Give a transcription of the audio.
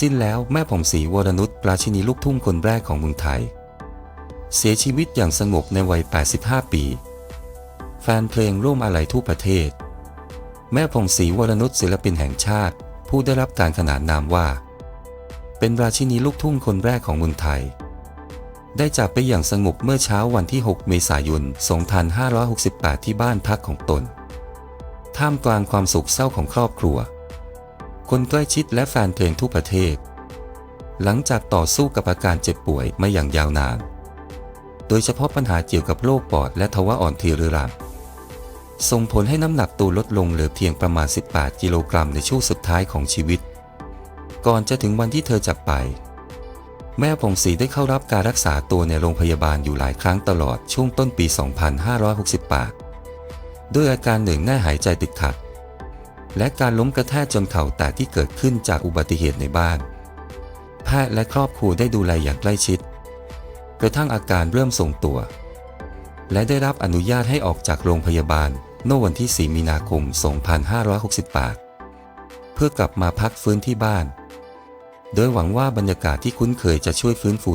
สิ้นแล้วแม่ผ่องศรีวรนุชราชินีลูกทุ่งคนแรกของเมืองไทย เสียชีวิตอย่างสงบในวัย 85 ปี แฟนเพลงร่วมอาลัยทั่วประเทศ แม่ผ่องศรีวรนุชศิลปินแห่งชาติ ผู้ได้รับการขนานนามว่า เป็นราชินีลูกทุ่งคนแรกของเมืองไทย ได้จากไปอย่างสงบเมื่อเช้าวันที่ 6 เมษายน 2568 ที่บ้านพักของตน ท่ามกลางความโศกเศร้าของครอบครัว คนใกล้ชิดและแฟนเพลงทุกประเทศ หลังจากต่อสู้กับอาการเจ็บป่วยมาอย่างยาวนาน โดยเฉพาะปัญหาเกี่ยวกับโรคปอดและทวารอ่อนทีเรื้อรังส่งผลให้น้ำหนักตัวลดลงเหลือเพียงประมาณ 18 กิโลกรัมในช่วงสุดท้ายของชีวิต ก่อนจะถึงวันที่เธอจากไป แม่พงศรีได้เข้ารับการรักษาตัวในโรงพยาบาลอยู่หลายครั้งตลอดช่วงต้นปี 2568 ด้วยอาการเหนื่อยง่ายหายใจติดขัด และการล้มกระแทกจนเข่าแตกที่เกิดขึ้นจากอุบัติเหตุในบ้าน แพทย์และครอบครัวได้ดูแลอย่างใกล้ชิด กระทั่งอาการเริ่มทรงตัว และได้รับอนุญาตให้ออกจากโรงพยาบาลเมื่อวันที่ 4 มีนาคม 2568 เพื่อกลับมาพักฟื้นที่บ้าน โดยหวังว่าบรรยากาศที่คุ้นเคยจะช่วยฟื้นฟู